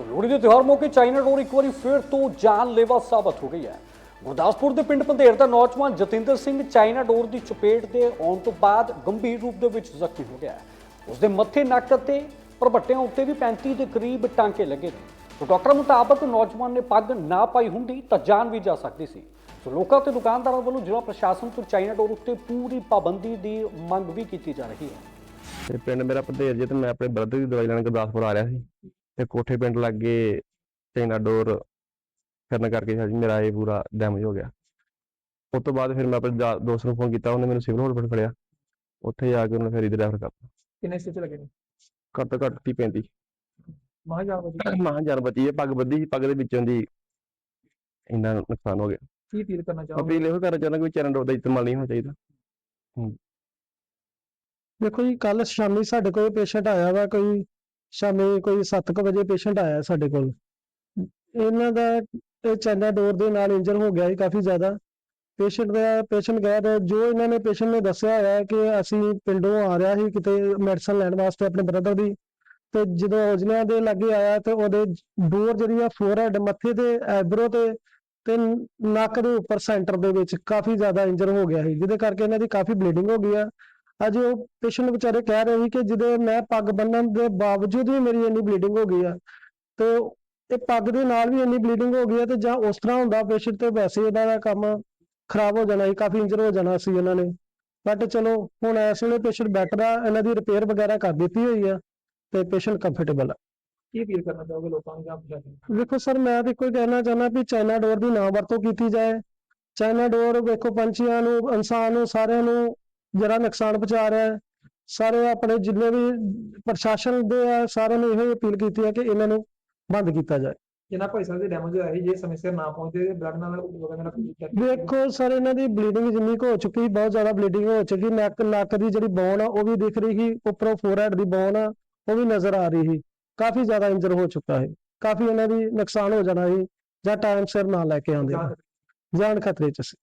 ਸੋ ਲੋਹੜੀ ਦੇ ਤਿਉਹਾਰ ਮੌਕੇ ਚਾਈਨਾ ਡੋਰ ਇੱਕ ਵਾਰੀ ਫਿਰ ਤੋਂ ਜਾਨਲੇਵਾ ਸਾਬਤ ਹੋ ਗਈ ਹੈ। ਗੁਰਦਾਸਪੁਰ ਦੇ ਪਿੰਡ ਪੰਧੇਰ ਦਾ ਨੌਜਵਾਨ ਜਤਿੰਦਰ ਸਿੰਘ ਚਾਈਨਾ ਡੋਰ ਦੀ ਚਪੇਟ ਦੇ ਆਉਣ ਤੋਂ ਬਾਅਦ ਗੰਭੀਰ ਰੂਪ ਦੇ ਵਿੱਚ ਜ਼ਖਮੀ ਹੋ ਗਿਆ ਹੈ। ਉਸ ਦੇ ਮੱਥੇ, ਨੱਕ ਅਤੇ ਪ੍ਰਭੱਟਿਆਂ ਉੱਤੇ ਵੀ 35 ਦੇ ਕਰੀਬ ਟਾਂਕੇ ਲੱਗੇ ਨੇ। ਸੋ ਡਾਕਟਰ ਮੁਤਾਬਕ ਨੌਜਵਾਨ ਨੇ ਪੱਗ ਨਾ ਪਾਈ ਹੁੰਦੀ ਤਾਂ ਜਾਨ ਵੀ ਜਾ ਸਕਦੀ ਸੀ। ਸੋ ਲੋਕਾਂ ਤੇ ਦੁਕਾਨਦਾਰਾਂ ਵੱਲੋਂ ਜ਼ਿਲ੍ਹਾ ਪ੍ਰਸ਼ਾਸਨ ਤੋਂ ਚਾਈਨਾ ਡੋਰ ਉੱਤੇ ਪੂਰੀ ਪਾਬੰਦੀ ਦੀ ਮੰਗ ਵੀ ਕੀਤੀ ਜਾ ਰਹੀ ਹੈ। ਤੇ ਪਿੰਡ ਮੇਰਾ ਭਦੇਰ ਜੇ ਤੇ ਮੈਂ ਆਪਣੇ ਬ੍ਰਦਰ ਦੀ ਦਵਾਈ ਲੈਣ ਗੁਰਦਾਸਪੁਰ ਆ ਰਿਹਾ ਸੀ। ਤੇ ਕੋਠੇ ਪਿੰਡ ਲੱਗੇ ਚਾਈਨਾ ਡੋਰ ਕਰਨ ਕਰਕੇ ਸਾਡੀ ਮੇਰਾ ਇਹ ਪੂਰਾ ਡੈਮੇਜ ਹੋ ਗਿਆ। ਉਸ ਤੋਂ ਬਾਅਦ ਫਿਰ ਮੈਂ ਆਪਣੇ ਦੋਸਤ ਨੂੰ ਫੋਨ ਕੀਤਾ ਉਹਨੇ ਮੈਨੂੰ ਸਿਵਲ ਹਸਪਤਾਲ ਫੜਿਆ। ਉੱਥੇ ਜਾ ਕੇ ਉਹਨੇ ਫਿਰ ਇਹਦੇ ਰੈਫਰ ਕਰਤਾ। ਕਿੰਨੇ ਸਟਿਚ ਲੱਗੇ ਨੇ? ਘੱਟ ਤੋਂ ਘੱਟ 30 35 ਮਹਾਂ ਜਾ ਵਜੀ ਮਾਂ ਜਾਨ ਬਚੀ ਹੈ ਪੱਗ ਬੱਧੀ ਸੀ ਪੱਗ ਦੇ ਵਿੱਚੋਂ ਦੀ ਇੰਨਾ ਨੁਕਸਾਨ ਹੋ ਗਿਆ। ਕੀ ਅਪੀਲ ਕਰਨਾ ਚਾਹੋਗੇ? ਅਪੀਲ ਇਹੋ ਕਰਨਾ ਚਾਹੁੰਦਾ ਕਿ ਚਰਨ ਡੋਰ ਦਾ ਇਸਤੇਮਾਲ ਨਹੀਂ ਹੋਣਾ ਚਾਹੀਦਾ। ਦੇਖੋ ਜੀ ਕੱਲ ਸ਼ਾਮੀ ਸਾਡੇ ਕੋਲ ਪੇਸ਼ੈਂਟ ਆਇਆ ਵਾ ਕੋਈ ਸ਼ਾਮੀ ਕੋਈ 7:00 ਵਜੇ ਪੇਸ਼ੈਂਟ ਆਇਆ ਸਾਡੇ ਕੋਲ। ਇਹਨਾਂ ਦਾ ਇਹ ਚਾਈਨਾ ਡੋਰ ਦੇ ਨਾਲ ਇੰਜਰ ਹੋ ਗਿਆ ਸੀ ਕਾਫੀ ਜ਼ਿਆਦਾ। ਪੇਸ਼ੈਂਟ ਦਾ ਪੇਸ਼ੈਂਟ ਗਿਆ ਤੇ ਜੋ ਇਹਨਾਂ ਨੇ ਪੇਸ਼ੈਂਟ ਨੇ ਦੱਸਿਆ ਹੋਇਆ ਕਿ ਅਸੀਂ ਪਿੰਡੋਂ ਆ ਰਿਹਾ ਸੀ ਕਿਤੇ ਮੈਡੀਸਨ ਲੈਣ ਵਾਸਤੇ ਆਪਣੇ ਬ੍ਰਦਰ ਦੀ, ਤੇ ਜਦੋਂ ਔਜਲਿਆਂ ਦੇ ਲਾਗੇ ਆਇਆ ਤੇ ਉਹਦੇ ਡੋਰ ਜਿਹੜੀ ਆ ਫੋਰਹੈਡ ਮੱਥੇ ਤੇ ਐਬਰੋ ਤੇ ਤੇ ਨੱਕ ਦੇ ਉੱਪਰ ਸੈਂਟਰ ਦੇ ਵਿੱਚ ਕਾਫੀ ਜ਼ਿਆਦਾ ਇੰਜਰ ਹੋ ਗਿਆ ਸੀ, ਜਿਹਦੇ ਕਰਕੇ ਇਹਨਾਂ ਦੀ ਕਾਫੀ ਬਲੀਡਿੰਗ ਹੋ ਗਈ ਆ। ਅੱਜ ਉਹ ਪੇਸ਼ੈਂਟ ਵਿਚਾਰੇ ਕਹਿ ਰਹੇ ਸੀ ਕਿ ਜਿਹਦੇ ਮੈਂ ਪੱਗ ਬੰਨਣ ਦੇ ਬਾਵਜੂਦ ਵੀ ਮੇਰੀ ਇੰਨੀ ਬਲੀਡਿੰਗ ਹੋ ਗਈ ਆ ਤੇ ਇਹ ਪੱਗ ਦੇ ਨਾਲ ਵੀ ਇੰਨੀ ਬਲੀਡਿੰਗ ਹੋ ਗਈ ਆ ਤੇ ਜਾਂ ਉਸ ਤਰ੍ਹਾਂ ਹੁੰਦਾ ਪੇਸ਼ੈਂਟ ਤੇ ਵੈਸੇ ਇਹਨਾਂ ਦਾ ਕੰਮ ਖਰਾਬ ਹੋ ਜਾਣਾ ਸੀ ਕਾਫੀ ਇੰਜਰ ਹੋ ਜਾਣਾ ਸੀ ਇਹਨਾਂ ਨੇ। ਬਟ ਚਲੋ ਹੁਣ ਇਸ ਵੇਲੇ ਪੇਸ਼ੈਂਟ ਬੈਟਰ ਆ ਇਹਨਾਂ ਦੀ ਰਿਪੇਅਰ ਵਗੈਰਾ ਕਰ ਦਿੱਤੀ ਹੋਈ ਆ ਤੇ ਪੇਸ਼ੈਂਟ ਕੰਫਰਟੇਬਲ ਆ। ਕੀ ਅਪੀਲ ਕਰਨਾ ਚਾਹੋਗੇ ਲੋਕਾਂ ਨੂੰ ਨੂੰ? ਵੇਖੋ ਸਰ ਮੈਂ ਤਾਂ ਹੀ ਕਹਿਣਾ ਚਾਹੁੰਦਾ ਵੀ ਚਾਈਨਾ ਡੋਰ ਦੀ ਨਾ ਵਰਤੋਂ ਕੀਤੀ ਜਾਏ। ਚਾਈਨਾ ਡੋਰ ਵੇਖੋ ਪੰਛੀਆਂ ਨੂੰ ਇਨਸਾਨ ਨੂੰ ਸਾਰਿਆਂ ਨੂੰ ਜਿਹੜਾ ਨੁਕਸਾਨ ਪਹੁੰਚਾ ਰਿਹਾ ਹੈ। ਸਾਰੇ ਆਪਣੇ ਜਿੰਨੇ ਵੀ ਪ੍ਰਸ਼ਾਸਨ ਦੇ ਆ ਸਾਰਿਆਂ ਨੂੰ ਇਹੋ ਅਪੀਲ ਕੀਤੀ ਹੈ ਕਿ ਇਹਨਾਂ ਨੂੰ ਬੰਦ ਕੀਤਾ ਜਾਏ। ਜਿਨ੍ਹਾਂ ਭਾਈ ਸਾਹਿਬ ਦੇ ਡੈਮੇਜ ਹੋਇਆ ਸੀ ਜੇ ਸਮੇਂ ਸਿਰ ਨਾ ਪਹੁੰਚਦੇ ਬਲੱਡ ਨਾਲ ਵਗੈਰਾ ਵੇਖੋ ਸਰ ਇਹਨਾਂ ਦੀ ਬਲੀਡਿੰਗ ਜਿੰਨੀ ਕੁ ਹੋ ਚੁੱਕੀ ਬਹੁਤ ਜ਼ਿਆਦਾ ਬਲੀਡਿੰਗ ਹੋ ਚੁੱਕੀ ਨੱਕ ਨੱਕ ਦੀ ਜਿਹੜੀ ਬੋਨ ਆ ਉਹ ਵੀ ਦਿਖ ਰਹੀ ਸੀ ਉੱਪਰੋਂ ਫੋਰਹੈਡ ਦੀ ਬੋਨ ਆ ਉਹ ਵੀ ਨਜ਼ਰ ਆ ਰਹੀ ਸੀ। ਕਾਫੀ ਜ਼ਿਆਦਾ ਇੰਜਰ ਹੋ ਚੁੱਕਾ ਹੈ ਕਾਫੀ ਇਹਨਾਂ ਦੀ ਨੁਕਸਾਨ ਹੋ ਜਾਣਾ ਸੀ ਜਾਂ ਟਾਈਮ ਸਿਰ ਨਾ ਲੈ ਕੇ ਆਉਂਦੇ। ਜਾਨ ਖਤਰੇ ਚ ਸੀ।